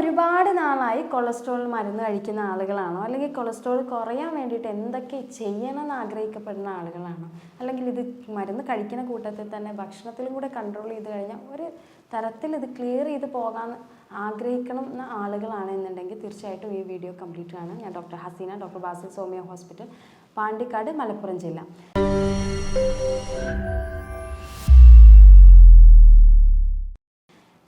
ഒരുപാട് നാളായി കൊളസ്ട്രോൾ മരുന്ന് കഴിക്കുന്ന ആളുകളാണോ? അല്ലെങ്കിൽ കൊളസ്ട്രോൾ കുറയാൻ വേണ്ടിയിട്ട് എന്തൊക്കെ ചെയ്യണമെന്ന് ആഗ്രഹിക്കപ്പെടുന്ന ആളുകളാണോ? അല്ലെങ്കിൽ ഇത് മരുന്ന് കഴിക്കുന്ന കൂട്ടത്തിൽ തന്നെ ഭക്ഷണത്തിലും കൂടെ കൺട്രോൾ ചെയ്ത് കഴിഞ്ഞാൽ ഒരു തരത്തിൽ ഇത് ക്ലിയർ ചെയ്ത് പോകാൻ ആഗ്രഹിക്കണം എന്ന ആളുകളാണ് എന്നുണ്ടെങ്കിൽ തീർച്ചയായിട്ടും ഈ വീഡിയോ കംപ്ലീറ്റ് ആണ്. ഞാൻ doctor Haseena doctor Basil Somiya hospital Pandikkad Malappuram ജില്ല.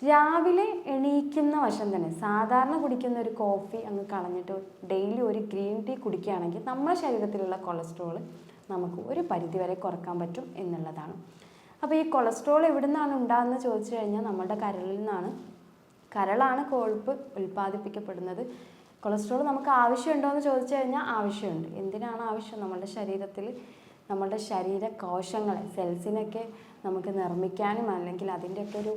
രാവിലെ എണീക്കുന്ന വശം തന്നെ സാധാരണ കുടിക്കുന്ന ഒരു കോഫി അങ്ങ് കളഞ്ഞിട്ട് ഡെയിലി ഒരു ഗ്രീൻ ടീ കുടിക്കുകയാണെങ്കിൽ നമ്മുടെ ശരീരത്തിലുള്ള കൊളസ്ട്രോൾ നമുക്ക് ഒരു പരിധിവരെ കുറയ്ക്കാൻ പറ്റും എന്നുള്ളതാണ്. അപ്പോൾ ഈ കൊളസ്ട്രോൾ എവിടെ നിന്നാണ് ഉണ്ടാകുന്നത് ചോദിച്ചു കഴിഞ്ഞാൽ നമ്മുടെ കരളിൽ നിന്നാണ്. കരളാണ് കൊഴുപ്പ് ഉൽപ്പാദിപ്പിക്കപ്പെടുന്നത്. കൊളസ്ട്രോൾ നമുക്ക് ആവശ്യമുണ്ടോ എന്ന് ചോദിച്ചു കഴിഞ്ഞാൽ ആവശ്യമുണ്ട്. എന്തിനാണ് ആവശ്യം? നമ്മുടെ ശരീരത്തിൽ നമ്മുടെ ശരീര കോശങ്ങളെ സെൽസിനൊക്കെ നമുക്ക് നിർമ്മിക്കാനും അല്ലെങ്കിൽ അതിന്റെയൊക്കെ ഒരു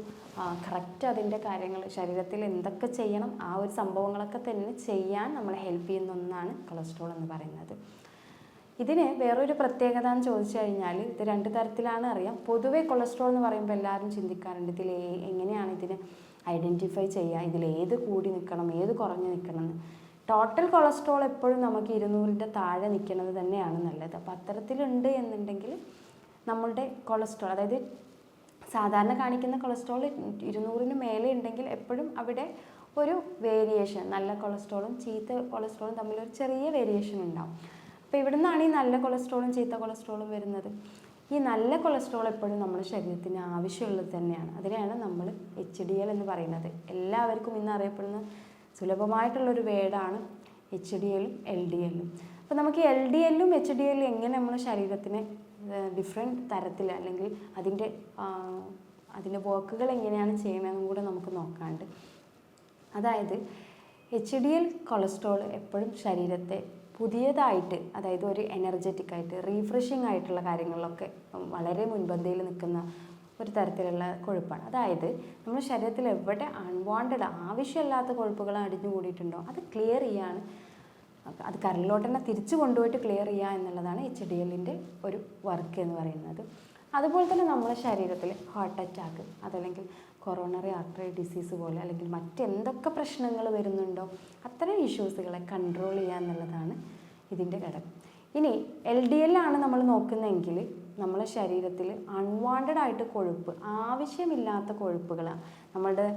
കറക്റ്റ് അതിന്റെ കാര്യങ്ങൾ ശരീരത്തിൽ എന്തൊക്കെ ചെയ്യണം ആ ഒരു സംഭവങ്ങളൊക്കെ തന്നെ ചെയ്യാൻ നമ്മളെ ഹെൽപ്പ് ചെയ്യുന്ന ഒന്നാണ് കൊളസ്ട്രോൾ എന്ന് പറയുന്നത്. ഇതിന് വേറൊരു പ്രത്യേകത എന്ന് ചോദിച്ചു കഴിഞ്ഞാൽ ഇത് രണ്ട് തരത്തിലാണ് അറിയാം. പൊതുവേ കൊളസ്ട്രോൾ എന്ന് പറയുമ്പോൾ എല്ലാവരും ചിന്തിക്കാറുണ്ട് ഇതിൽ എങ്ങനെയാണ് ഇതിനെ ഐഡന്റിഫൈ ചെയ്യുക ഇതിൽ ഏത് കൂടി നിൽക്കണം ഏത് കുറഞ്ഞ് നിൽക്കണം. എന്ന് ടോട്ടൽ കൊളസ്ട്രോൾ എപ്പോഴും നമുക്ക് ഇരുന്നൂറിന്റെ താഴെ നിൽക്കുന്നത് തന്നെയാണ് നല്ലത്. അപ്പോൾ അത്തരത്തിലുണ്ട് എന്നുണ്ടെങ്കിൽ നമ്മളുടെ കൊളസ്ട്രോൾ അതായത് സാധാരണ കാണിക്കുന്ന കൊളസ്ട്രോൾ ഇരുന്നൂറിന് മേലെ ഉണ്ടെങ്കിൽ എപ്പോഴും അവിടെ ഒരു വേരിയേഷൻ നല്ല കൊളസ്ട്രോളും ചീത്ത കൊളസ്ട്രോളും തമ്മിലൊരു ചെറിയ വേരിയേഷൻ ഉണ്ടാവും. അപ്പോൾ ഇവിടെ നിന്നാണ് ഈ നല്ല കൊളസ്ട്രോളും ചീത്ത കൊളസ്ട്രോളും വരുന്നത്. ഈ നല്ല കൊളസ്ട്രോൾ എപ്പോഴും നമ്മുടെ ശരീരത്തിന് ആവശ്യമുള്ളത് തന്നെയാണ്. അതിനെയാണ് നമ്മൾ എച്ച് ഡി എൽ എന്ന് പറയുന്നത്. എല്ലാവർക്കും ഇന്ന് അറിയപ്പെടുന്ന സുലഭമായിട്ടുള്ളൊരു വേർഡാണ് എച്ച് ഡി എല്ലും എൽ ഡി എല്ലും അപ്പോൾ നമുക്ക് എൽ ഡി എല്ലും എച്ച് ഡി എല്ലും എങ്ങനെ നമ്മുടെ ശരീരത്തിനെ ഡിഫറെന്റ് തരത്തിൽ അല്ലെങ്കിൽ അതിന്റെ അതിന്റെ വർക്കുകൾ എങ്ങനെയാണ് ചെയ്യുന്നതെന്നും കൂടെ നമുക്ക് നോക്കാണ്ട്. അതായത് എച്ച് ഡി എൽ കൊളസ്ട്രോൾ എപ്പോഴും ശരീരത്തെ പുതിയതായിട്ട് അതായത് ഒരു എനർജറ്റിക് ആയിട്ട് റീഫ്രഷിംഗ് ആയിട്ടുള്ള കാര്യങ്ങളിലൊക്കെ വളരെ മുൻപന്തിയിൽ നിൽക്കുന്ന ഒരു തരത്തിലുള്ള കൊഴുപ്പാണ്. അതായത് നമ്മുടെ ശരീരത്തിൽ എവിടെ അൺവാണ്ടഡ് ആവശ്യമില്ലാത്ത കൊഴുപ്പുകൾ അടിഞ്ഞു കൂടിയിട്ടുണ്ടോ അത് ക്ലിയർ ചെയ്യാണ്. അത് കരളിലോട്ട് തന്നെ തിരിച്ചു കൊണ്ടുപോയിട്ട് ക്ലിയർ ചെയ്യുക എന്നുള്ളതാണ് എച്ച് ഡി എല്ലിന്റെ ഒരു വർക്ക് എന്ന് പറയുന്നത്. അതുപോലെ തന്നെ നമ്മുടെ ശരീരത്തിൽ ഹാർട്ട് അറ്റാക്ക് അതല്ലെങ്കിൽ കൊറോണറി ആർട്ടറി ഡിസീസ് പോലെ അല്ലെങ്കിൽ മറ്റെന്തൊക്കെ പ്രശ്നങ്ങൾ വരുന്നുണ്ടോ അത്തരം ഇഷ്യൂസുകളെ കൺട്രോൾ ചെയ്യുക എന്നുള്ളതാണ് ഇതിന്റെ ഘടകം. ഇനി എൽ ഡി എല്ലാണ് നമ്മൾ നോക്കുന്നതെങ്കിൽ നമ്മുടെ ശരീരത്തിൽ അൺവാണ്ടഡ് ആയിട്ട് കൊഴുപ്പ് ആവശ്യമില്ലാത്ത കൊഴുപ്പുകളാണ് നമ്മുടെ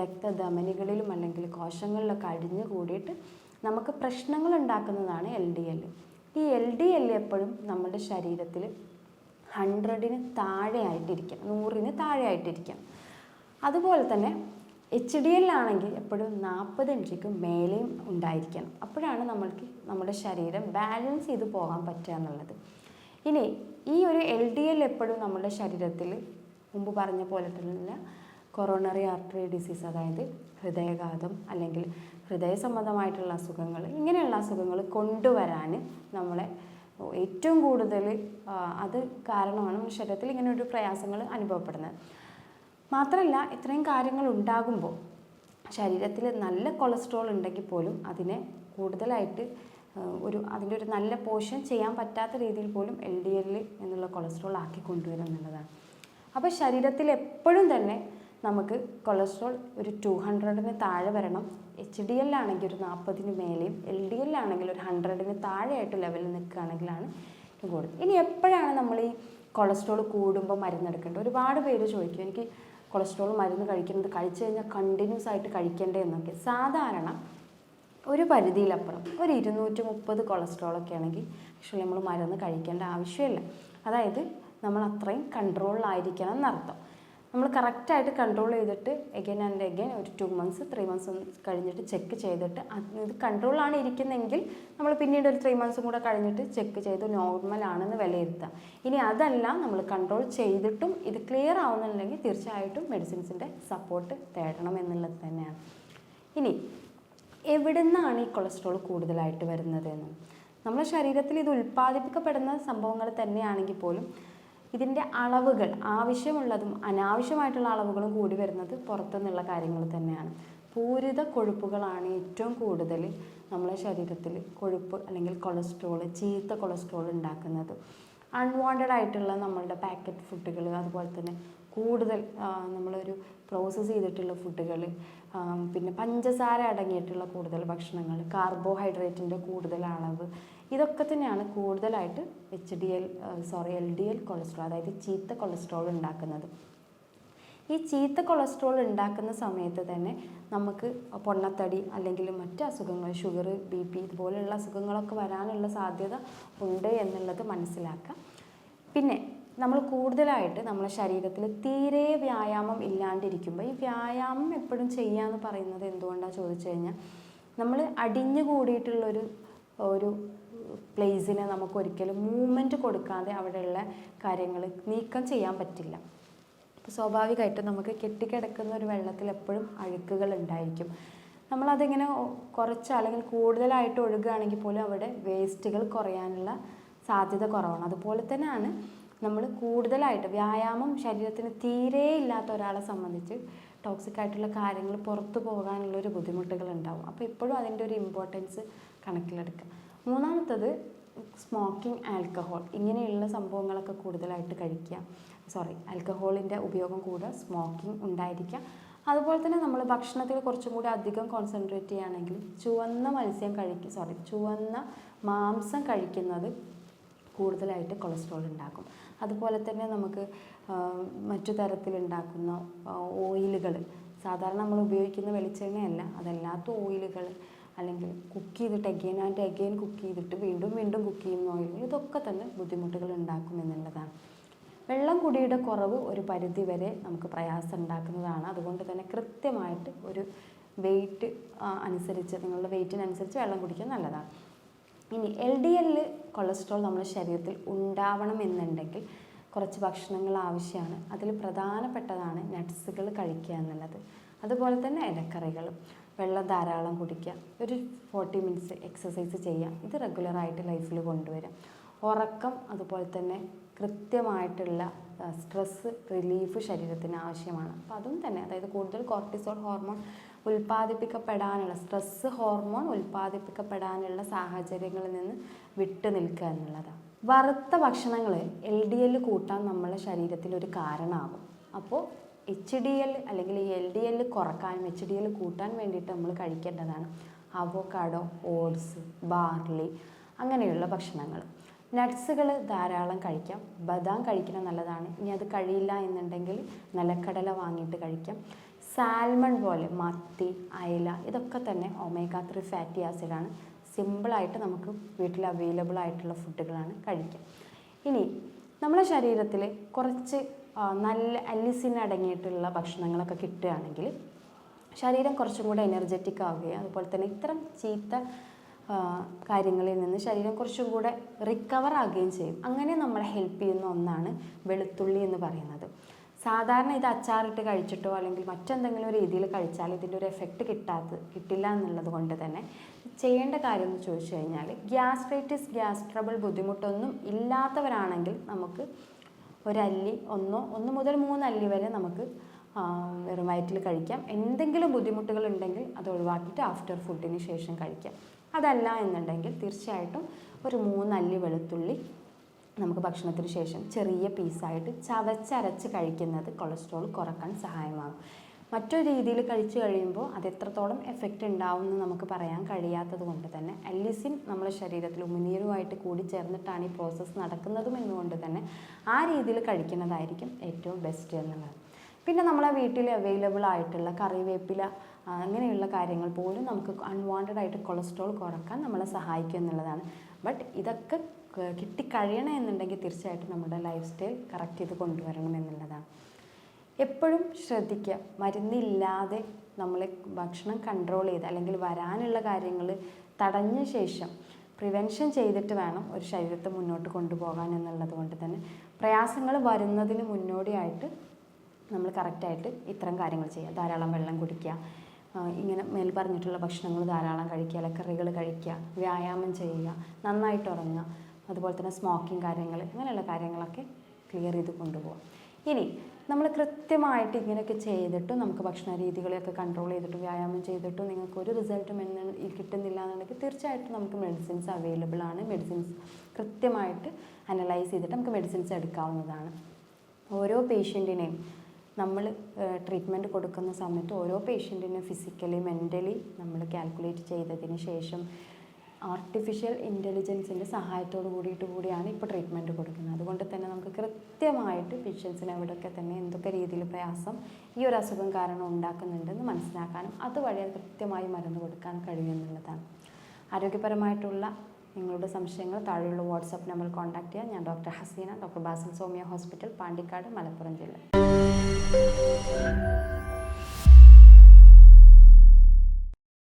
രക്തധമനികളിലും അല്ലെങ്കിൽ കോശങ്ങളിലൊക്കെ അടിഞ്ഞു കൂടിയിട്ട് നമുക്ക് പ്രശ്നങ്ങൾ ഉണ്ടാക്കുന്നതാണ് എൽ ഡി എൽ ഈ എൽ ഡി എൽ എപ്പോഴും നമ്മുടെ ശരീരത്തിൽ ഹൺഡ്രഡിന് താഴെ ആയിട്ടിരിക്കാം നൂറിന് താഴെ ആയിട്ടിരിക്കാം അതുപോലെ തന്നെ എച്ച് ഡി എൽ ആണെങ്കിൽ എപ്പോഴും നാൽപ്പത് ഇഞ്ചിക്ക് മേലെയും ഉണ്ടായിരിക്കണം. അപ്പോഴാണ് നമ്മൾക്ക് നമ്മുടെ ശരീരം ബാലൻസ് ചെയ്ത് പോകാൻ പറ്റുക എന്നുള്ളത്. ഇനി ഈ ഒരു എൽ ഡി എൽ എപ്പോഴും നമ്മുടെ ശരീരത്തിൽ മുമ്പ് പറഞ്ഞ പോലെ തന്നെ കൊറോണറി ആർട്ടറി ഡിസീസ് അതായത് ഹൃദയഘാതം അല്ലെങ്കിൽ ഹൃദയ സംബന്ധമായിട്ടുള്ള അസുഖങ്ങൾ ഇങ്ങനെയുള്ള അസുഖങ്ങൾ കൊണ്ടുവരാൻ നമ്മളെ ഏറ്റവും കൂടുതൽ അത് കാരണമാണ് ശരീരത്തിൽ ഇങ്ങനെ ഒരു പ്രയാസങ്ങൾ അനുഭവപ്പെടുന്നത്. മാത്രമല്ല ഇത്രയും കാര്യങ്ങൾ ഉണ്ടാകുമ്പോൾ ശരീരത്തിൽ നല്ല കൊളസ്ട്രോൾ ഉണ്ടെങ്കിൽ പോലും അതിനെ കൂടുതലായിട്ട് ഒരു അതിന്റെ ഒരു നല്ല പോഷൻ ചെയ്യാൻ പറ്റാത്ത രീതിയിൽ പോലും എൽ ഡി എല്ലിൽ എന്നുള്ള കൊളസ്ട്രോൾ ആക്കി കൊണ്ടുവരുന്നുള്ളതാണ് അപ്പോൾ ശരീരത്തിൽ എപ്പോഴും തന്നെ നമുക്ക് കൊളസ്ട്രോൾ ഒരു ടു ഹൺഡ്രഡിന് താഴെ വരണം. എച്ച് ഡി എല്ലാണെങ്കിൽ ഒരു നാൽപ്പതിന് മേലെയും എൽ ഡി എൽ ആണെങ്കിൽ ഒരു ഹൺഡ്രഡിന് താഴെയായിട്ട് ലെവലിൽ നിൽക്കുകയാണെങ്കിലാണ് കൂടുതൽ. ഇനി എപ്പോഴാണ് നമ്മൾ ഈ കൊളസ്ട്രോൾ കൂടുമ്പോൾ മരുന്നെടുക്കേണ്ടത് ഒരുപാട് പേര് ചോദിക്കും എനിക്ക് കൊളസ്ട്രോൾ മരുന്ന് കഴിക്കുന്നത് കഴിച്ചു കഴിഞ്ഞാൽ കണ്ടിന്യൂസ് ആയിട്ട് കഴിക്കേണ്ടേ? എന്നൊക്കെ. സാധാരണ ഒരു പരിധിയിലപ്പുറം ഒരു ഇരുന്നൂറ്റി മുപ്പത് കൊളസ്ട്രോളൊക്കെ ആണെങ്കിൽ ആക്ച്വലി നമ്മൾ മരുന്ന് കഴിക്കേണ്ട ആവശ്യമില്ല. അതായത് നമ്മൾ അത്രയും കൺട്രോളിലായിരിക്കണം എന്നർത്ഥം. നമ്മൾ കറക്റ്റായിട്ട് കൺട്രോൾ ചെയ്തിട്ട് എഗൈൻ ആൻഡ് എഗൈൻ ഒരു ടു മന്ത്സ് ത്രീ മന്ത്സ് കഴിഞ്ഞിട്ട് ചെക്ക് ചെയ്തിട്ട് ഇത് കൺട്രോളാണ് ഇരിക്കുന്നതെങ്കിൽ നമ്മൾ പിന്നീട് ഒരു ത്രീ മന്ത്സും കൂടെ കഴിഞ്ഞിട്ട് ചെക്ക് ചെയ്ത് നോർമൽ ആണെന്ന് വിലയിരുത്താം. ഇനി അതല്ല നമ്മൾ കൺട്രോൾ ചെയ്തിട്ടും ഇത് ക്ലിയർ ആവുന്നുണ്ടെങ്കിൽ തീർച്ചയായിട്ടും മെഡിസിൻസിന്റെ സപ്പോർട്ട് തേടണം എന്നുള്ളത് തന്നെയാണ്. ഇനി എവിടെ നിന്നാണ് ഈ കൊളസ്ട്രോൾ കൂടുതലായിട്ട് വരുന്നത് എന്ന്? നമ്മുടെ ശരീരത്തിൽ ഇത് ഉൽപ്പാദിപ്പിക്കപ്പെടുന്ന സംഭവങ്ങൾ തന്നെയാണെങ്കിൽ പോലും ഇതിന്റെ അളവുകൾ ആവശ്യമുള്ളതും അനാവശ്യമായിട്ടുള്ള അളവുകളും കൂടി വരുന്നത് പുറത്തുനിന്നുള്ള കാര്യങ്ങൾ തന്നെയാണ്. പൂരിത കൊഴുപ്പുകളാണ് ഏറ്റവും കൂടുതൽ നമ്മളെ ശരീരത്തിൽ കൊഴുപ്പ് അല്ലെങ്കിൽ കൊളസ്ട്രോൾ ചീത്ത കൊളസ്ട്രോൾ ഉണ്ടാക്കുന്നത്. അൺവാണ്ടഡ് ആയിട്ടുള്ള നമ്മളുടെ പാക്കറ്റ് ഫുഡുകൾ അതുപോലെ തന്നെ കൂടുതൽ നമ്മളൊരു പ്രോസസ്സ് ചെയ്തിട്ടുള്ള ഫുഡുകൾ പിന്നെ പഞ്ചസാര അടങ്ങിയിട്ടുള്ള കൂടുതൽ ഭക്ഷണങ്ങൾ കാർബോഹൈഡ്രേറ്റിന്റെ കൂടുതൽ അളവ് ഇതൊക്കെ തന്നെയാണ് കൂടുതലായിട്ട് H D L sorry L D L cholesterol അതായത് ചീത്ത കൊളസ്ട്രോൾ ഉണ്ടാക്കുന്നത്. ഈ ചീത്ത കൊളസ്ട്രോൾ ഉണ്ടാക്കുന്ന സമയത്ത് തന്നെ നമുക്ക് പൊണ്ണത്തടി അല്ലെങ്കിൽ മറ്റ് അസുഖങ്ങൾ ഷുഗർ ബി പി ഇതുപോലെയുള്ള അസുഖങ്ങളൊക്കെ വരാനുള്ള സാധ്യത ഉണ്ട് എന്നുള്ളത് മനസ്സിലാക്കാം. പിന്നെ നമ്മൾ കൂടുതലായിട്ട് നമ്മുടെ ശരീരത്തിൽ തീരെ വ്യായാമം ഇല്ലാണ്ടിരിക്കുമ്പോൾ ഈ വ്യായാമം എപ്പോഴും ചെയ്യാമെന്ന് പറയുന്നത് എന്തുകൊണ്ടാണ് ചോദിച്ചു കഴിഞ്ഞാൽ നമ്മൾ അടിഞ്ഞു കൂടിയിട്ടുള്ളൊരു ഒരു പ്ലേസിനെ നമുക്ക് ഒരിക്കലും മൂവ്മെന്റ് കൊടുക്കാതെ അവിടെയുള്ള കാര്യങ്ങൾ നീക്കം ചെയ്യാൻ പറ്റില്ല. അപ്പോൾ സ്വാഭാവികമായിട്ടും നമുക്ക് കെട്ടിക്കിടക്കുന്ന ഒരു വെള്ളത്തിൽ എപ്പോഴും അഴുക്കുകൾ ഉണ്ടായിരിക്കും. നമ്മളതിങ്ങനെ കുറച്ച് അല്ലെങ്കിൽ കൂടുതലായിട്ട് ഒഴുകുകയാണെങ്കിൽ പോലും അവിടെ വേസ്റ്റുകൾ കുറയാനുള്ള സാധ്യത കുറവാണ്. അതുപോലെ തന്നെയാണ് നമ്മൾ കൂടുതലായിട്ട് വ്യായാമം ശരീരത്തിന് തീരെ ഇല്ലാത്ത ഒരാളെ സംബന്ധിച്ച് ടോക്സിക് ആയിട്ടുള്ള കാര്യങ്ങൾ പുറത്തു പോകാനുള്ളൊരു ബുദ്ധിമുട്ടുകൾ ഉണ്ടാവും. അപ്പോൾ ഇപ്പോഴും അതിന്റെ ഒരു ഇമ്പോർട്ടൻസ് കണക്കിലെടുക്കുക. മൂന്നാമത്തത് സ്മോക്കിംഗ് ആൽക്കഹോൾ ഇങ്ങനെയുള്ള സംഭവങ്ങളൊക്കെ കൂടുതലായിട്ട് കഴിക്കുക. സോറി ആൽക്കഹോളിന്റെ ഉപയോഗം കൂടുക സ്മോക്കിംഗ് ഉണ്ടായിരിക്കുക. അതുപോലെ തന്നെ നമ്മൾ ഭക്ഷണത്തിൽ കുറച്ചും കൂടി അധികം കോൺസെൻട്രേറ്റ് ചെയ്യുകയാണെങ്കിൽ ചുവന്ന മത്സ്യം കഴിക്കുക സോറി ചുവന്ന മാംസം കഴിക്കുന്നത് കൂടുതലായിട്ട് കൊളസ്ട്രോൾ ഉണ്ടാക്കും. അതുപോലെ തന്നെ നമുക്ക് മറ്റു തരത്തിലുണ്ടാക്കുന്ന ഓയിലുകൾ സാധാരണ നമ്മൾ ഉപയോഗിക്കുന്ന വെളിച്ചെണ്ണയല്ല അതല്ലാത്ത ഓയിലുകൾ അല്ലെങ്കിൽ കുക്ക് ചെയ്തിട്ട് എഗെയിൻ ആൻഡ് എഗെയിൻ കുക്ക് ചെയ്തിട്ട് വീണ്ടും വീണ്ടും കുക്ക് ചെയ്യുന്ന ഓയിലുകൾ ഇതൊക്കെ തന്നെ ബുദ്ധിമുട്ടുകൾ ഉണ്ടാക്കും എന്നുള്ളതാണ്. വെള്ളം കുടിയുടെ കുറവ് ഒരു പരിധി വരെ നമുക്ക് പ്രയാസം ഉണ്ടാക്കുന്നതാണ്. അതുകൊണ്ട് തന്നെ കൃത്യമായിട്ട് ഒരു വെയിറ്റ് അനുസരിച്ച് നിങ്ങളുടെ വെയിറ്റിനനുസരിച്ച് വെള്ളം കുടിക്കാൻ നല്ലതാണ്. ഇനി എൽ ഡി എല്ലിൽ കൊളസ്ട്രോൾ നമ്മുടെ ശരീരത്തിൽ ഉണ്ടാവണം എന്നുണ്ടെങ്കിൽ കുറച്ച് ഭക്ഷണങ്ങൾ ആവശ്യമാണ്. അതിൽ പ്രധാനപ്പെട്ടതാണ് നട്ട്സുകൾ കഴിക്കുക എന്നുള്ളത്. അതുപോലെ തന്നെ ഇലക്കറികളും. വെള്ളം ധാരാളം കുടിക്കുക. ഒരു ഫോർട്ടി മിനിറ്റ്സ് എക്സസൈസ് ചെയ്യുക. ഇത് റെഗുലറായിട്ട് ലൈഫിൽ കൊണ്ടുവരാം. ഉറക്കം അതുപോലെ തന്നെ കൃത്യമായിട്ടുള്ള സ്ട്രെസ് റിലീഫ് ശരീരത്തിന് ആവശ്യമാണ്. അപ്പോൾ അതും തന്നെ അതായത് കൂടുതൽ കോർട്ടിസോൾ ഹോർമോൺ ഉൽപ്പാദിപ്പിക്കപ്പെടാനുള്ള സ്ട്രെസ് ഹോർമോൺ ഉൽപ്പാദിപ്പിക്കപ്പെടാനുള്ള സാഹചര്യങ്ങളിൽ നിന്ന് വിട്ടു നിൽക്കുക എന്നുള്ളതാണ്. വറുത്ത ഭക്ഷണങ്ങൾ എൽ ഡി എൽ കൂട്ടാൻ നമ്മളെ ശരീരത്തിൽ ഒരു കാരണമാകും. അപ്പോൾ എച്ച് ഡി എൽ അല്ലെങ്കിൽ എൽ ഡി എൽ കുറക്കാനും എച്ച് ഡി എൽ കൂട്ടാൻ വേണ്ടിയിട്ട് നമ്മൾ കഴിക്കേണ്ടതാണ്. അവോക്കാഡോ ഓട്സ് ബാർലി അങ്ങനെയുള്ള ഭക്ഷണങ്ങൾ. നട്ട്സുകൾ ധാരാളം കഴിക്കാം. ബദാം കഴിക്കുന്നത് നല്ലതാണ്. ഇനി അത് കഴിയില്ല എന്നുണ്ടെങ്കിൽ നിലക്കടല വാങ്ങിയിട്ട് കഴിക്കാം. സാൽമൺ പോലെ മത്തി അയല ഇതൊക്കെ തന്നെ ഒമേഗ ത്രീ ഫാറ്റി ആസിഡാണ് സിമ്പിളായിട്ട് നമുക്ക് വീട്ടിൽ അവൈലബിൾ ആയിട്ടുള്ള ഫുഡുകളാണ് കഴിക്കാം. ഇനി നമ്മുടെ ശരീരത്തിൽ കുറച്ച് നല്ല അലിസിൻ അടങ്ങിയിട്ടുള്ള ഭക്ഷണങ്ങളൊക്കെ കിട്ടുകയാണെങ്കിൽ ശരീരം കുറച്ചും കൂടെ എനർജറ്റിക് ആവുകയും അതുപോലെ തന്നെ ഇത്തരം ചീത്ത കാര്യങ്ങളിൽ നിന്ന് ശരീരം കുറച്ചും കൂടെ റിക്കവർ ആകുകയും ചെയ്യും. അങ്ങനെ നമ്മളെ ഹെൽപ്പ് ചെയ്യുന്ന ഒന്നാണ് വെളുത്തുള്ളി എന്ന് പറയുന്നത്. സാധാരണ ഇത് അച്ചാറിട്ട് കഴിച്ചിട്ടോ അല്ലെങ്കിൽ മറ്റെന്തെങ്കിലും രീതിയിൽ കഴിച്ചാൽ ഇതിന്റെ ഒരു എഫക്റ്റ് കിട്ടാത്ത കിട്ടില്ല എന്നുള്ളത് കൊണ്ട് തന്നെ ചെയ്യേണ്ട കാര്യം എന്ന് ചോദിച്ചു കഴിഞ്ഞാൽ ഗ്യാസ്ട്രൈറ്റിസ് ഗ്യാസ് ട്രബിൾ ബുദ്ധിമുട്ടൊന്നും ഇല്ലാത്തവരാണെങ്കിൽ നമുക്ക് ഒരല്ലി ഒന്നോ ഒന്ന് മുതൽ മൂന്ന് അല്ലി വരെ നമുക്ക് വെറും വയറ്റിൽ കഴിക്കാം. എന്തെങ്കിലും ബുദ്ധിമുട്ടുകൾ ഉണ്ടെങ്കിൽ അത് ഒഴിവാക്കിയിട്ട് ആഫ്റ്റർ ഫുഡിന് ശേഷം കഴിക്കാം. അതല്ല എന്നുണ്ടെങ്കിൽ തീർച്ചയായിട്ടും ഒരു മൂന്നല്ലി വെളുത്തുള്ളി നമുക്ക് ഭക്ഷണത്തിന് ശേഷം ചെറിയ പീസായിട്ട് ചവച്ചരച്ച് കഴിക്കുന്നത് കൊളസ്ട്രോൾ കുറയ്ക്കാൻ സഹായമാകും. മറ്റൊരു രീതിയിൽ കഴിച്ചു കഴിയുമ്പോൾ അത് എത്രത്തോളം എഫക്റ്റ് ഉണ്ടാവും എന്ന് നമുക്ക് പറയാൻ കഴിയാത്തത് കൊണ്ട് തന്നെ അല്ലിസിൻ നമ്മുടെ ശരീരത്തിൽ ഉമിനീരുമായിട്ട് കൂടി ചേർന്നിട്ടാണ് ഈ പ്രോസസ്സ് നടക്കുന്നതും എന്നുകൊണ്ട് തന്നെ ആ രീതിയിൽ കഴിക്കുന്നതായിരിക്കും ഏറ്റവും ബെസ്റ്റ് എന്നുള്ളത്. പിന്നെ നമ്മളെ വീട്ടിൽ അവൈലബിൾ ആയിട്ടുള്ള കറിവേപ്പില അങ്ങനെയുള്ള കാര്യങ്ങൾ പോലും നമുക്ക് അൺവാണ്ടഡ് ആയിട്ട് കൊളസ്ട്രോൾ കുറയ്ക്കാൻ നമ്മളെ സഹായിക്കും എന്നുള്ളതാണ്. ബട്ട് ഇതൊക്കെ കിട്ടിക്കഴിയണമെന്നുണ്ടെങ്കിൽ തീർച്ചയായിട്ടും നമ്മുടെ ലൈഫ് സ്റ്റൈൽ കറക്റ്റ് ചെയ്ത് കൊണ്ടുവരണം എന്നുള്ളതാണ്. എപ്പോഴും ശ്രദ്ധിക്കുക. മരുന്നില്ലാതെ നമ്മൾ ഭക്ഷണം കൺട്രോൾ ചെയ്ത് അല്ലെങ്കിൽ വരാനുള്ള കാര്യങ്ങൾ തടഞ്ഞ ശേഷം പ്രിവെൻഷൻ ചെയ്തിട്ട് വേണം ഒരു ശരീരത്തെ മുന്നോട്ട് കൊണ്ടുപോകാൻ എന്നുള്ളത് കൊണ്ട് തന്നെ. പ്രയാസങ്ങൾ വരുന്നതിന് മുന്നോടിയായിട്ട് നമ്മൾ കറക്റ്റായിട്ട് ഇത്തരം കാര്യങ്ങൾ ചെയ്യുക. ധാരാളം വെള്ളം കുടിക്കുക. ഇങ്ങനെ മേൽ പറഞ്ഞിട്ടുള്ള ഭക്ഷണങ്ങൾ ധാരാളം കഴിക്കുക. ഇലക്കറികൾ കഴിക്കുക. വ്യായാമം ചെയ്യുക. നന്നായിട്ട് ഉറങ്ങുക. അതുപോലെ തന്നെ സ്മോക്കിംഗ് കാര്യങ്ങൾ അങ്ങനെയുള്ള കാര്യങ്ങളൊക്കെ ക്ലിയർ ചെയ്ത് കൊണ്ടുപോകാം ഇനി നമ്മൾ കൃത്യമായിട്ട് ഇങ്ങനെയൊക്കെ ചെയ്തിട്ടും നമുക്ക് ഭക്ഷണ രീതികളെയൊക്കെ കൺട്രോൾ ചെയ്തിട്ട് വ്യായാമം ചെയ്തിട്ടും നിങ്ങൾക്ക് ഒരു റിസൾട്ടും എന്ന് കിട്ടുന്നില്ല എന്നുണ്ടെങ്കിൽ തീർച്ചയായിട്ടും നമുക്ക് മെഡിസിൻസ് അവൈലബിൾ ആണ്. മെഡിസിൻസ് കൃത്യമായിട്ട് അനലൈസ് ചെയ്തിട്ട് നമുക്ക് മെഡിസിൻസ് എടുക്കാവുന്നതാണ്. ഓരോ പേഷ്യന്റിനെയും നമ്മൾ ട്രീറ്റ്മെന്റ് കൊടുക്കുന്ന സമയത്ത് ഓരോ പേഷ്യന്റിനും ഫിസിക്കലി മെന്റലി നമ്മൾ കാൽക്കുലേറ്റ് ചെയ്തതിന് ശേഷം ആർട്ടിഫിഷ്യൽ ഇന്റലിജൻസിന്റെ സഹായത്തോട് കൂടിയിട്ട് കൂടിയാണ് ഇപ്പോൾ ട്രീറ്റ്മെന്റ് കൊടുക്കുന്നത്. അതുകൊണ്ട് തന്നെ നമുക്ക് കൃത്യമായിട്ട് പേഷ്യൻസിന് എവിടെയൊക്കെ തന്നെ എന്തൊക്കെ രീതിയിൽ പ്രയാസം ഈ ഒരു അസുഖം കാരണം ഉണ്ടാക്കുന്നുണ്ടെന്ന് മനസ്സിലാക്കാനും അതുവഴി അത് കൃത്യമായി മരുന്ന് കൊടുക്കാൻ കഴിയുമെന്നുള്ളതാണ് ആരോഗ്യപരമായിട്ടുള്ള നിങ്ങളുടെ സംശയങ്ങൾ താഴെയുള്ള വാട്സപ്പ് നമ്പർ കോൺടാക്ട് ചെയ്യാം ഞാൻ doctor Haseena doctor Basil Soumya hospital Pandikkad Malappuram ജില്ല.